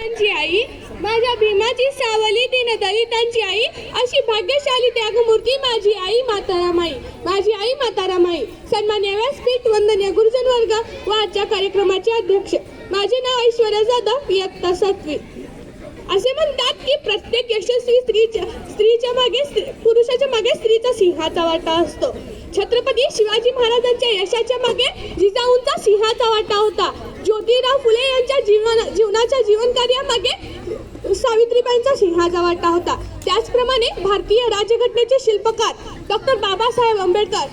त्यांची आई माझ्या भीमाची सावली दिन दलितांची आई अशी भाग्यशाली त्यागमूर्ती माझी आई मातारामाई. माझी आई मातारामाई. सन्मान्य व्यासपीठ वंदनीय गुरुजन वर्ग. व आजच्या कार्यक्रमाचे अध्यक्ष. माझे नाव ऐश्वर्या जाधव इयत्ता सातवी. असे म्हणतात की प्रत्येक यशस्वी स्त्रीच्या स्त्रीच्या मागे स्त्री- पुरुषाच्या मागे स्त्रीचा सिंहाचा वाटा असतो. छत्रपती शिवाजी महाराजांच्या यशाच्या मागे जिजाऊंचा सिंहाचा वाटा होता. ज्योतिराव फुले यांच्या जीवन जीवनाच्या जीवन कार्यामागे सावित्रीबाईंचा सिंहाचा वाटा होता. त्याचप्रमाणे भारतीय राज्यघटनेचे शिल्पकार डॉक्टर बाबासाहेब आंबेडकर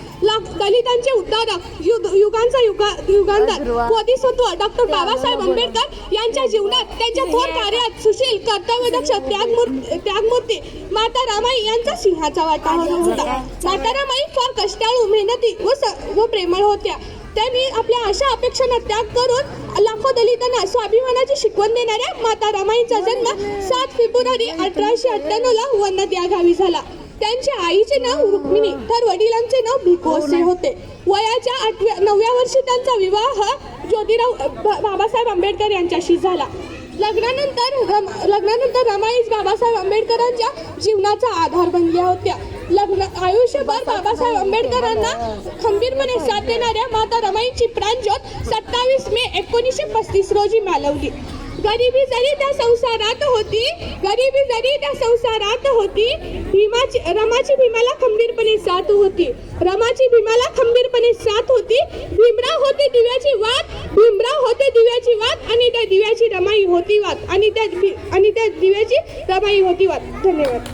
दलितांचे उद्धारक युग युगांचा युगा युगांतर बोधिसत्व डॉक्टर बाबासाहेब आंबेडकर यांच्या जीवनात त्यांच्या थोर कार्यात सुशील कर्तव्यदक्ष त्यागमूर्ती त्यागमूर्ती माता रामाई यांचा सिंहाचा वाटा होता. माता रामाई फार कष्टाळू मेहनती व स- व प्रेमळ होत्या. त्यांनी आपल्या आशा अपेक्षांना त्याग करून लाखो दलितांना स्वाभिमानाची शिकवण देणाऱ्या माता रामाईंचा जन्म सात फेब्रुवारी अठराशे अठ्ठ्याण्णव ला वन्नद या गावी झाला. त्यांच्या आईचे नाव रुक्मिणी तर वडिलांचे नाव भिको असे होते. वयाच्या आठव्या नवव्या वर्षी त्यांचा विवाह ज्योतिराव बाबासाहेब आंबेडकर यांच्याशी झाला. लग्नानंतर रम लग्नानंतर रमाईच बाबासाहेब आंबेडकरांच्या जीवनाचा आधार बनल्या होत्या. लग्न आयुष्यभर बाबासाहेब आंबेडकरांना खंबीरपणे साथ देणाऱ्या माता रमाईची प्राणज्योत सत्तावीस मे एकोणीसशे पस्तीस रोजी मालवली. गरिबी जरी त्या संसारात होती गरिबी जरी त्या संसारात होती भीमाची रमाची भीमाला खंबीरपणे साथ होती. रमाची भीमाला खंबीरपणे साथ होती. भीमराव होते दिव्याची वाट भीमराव होते दिव्याची वाट आणि त्या दिव्याची रमाई होती वाट. आणि त्या आणि त्या दिव्याची रमाई होती वाट. धन्यवाद.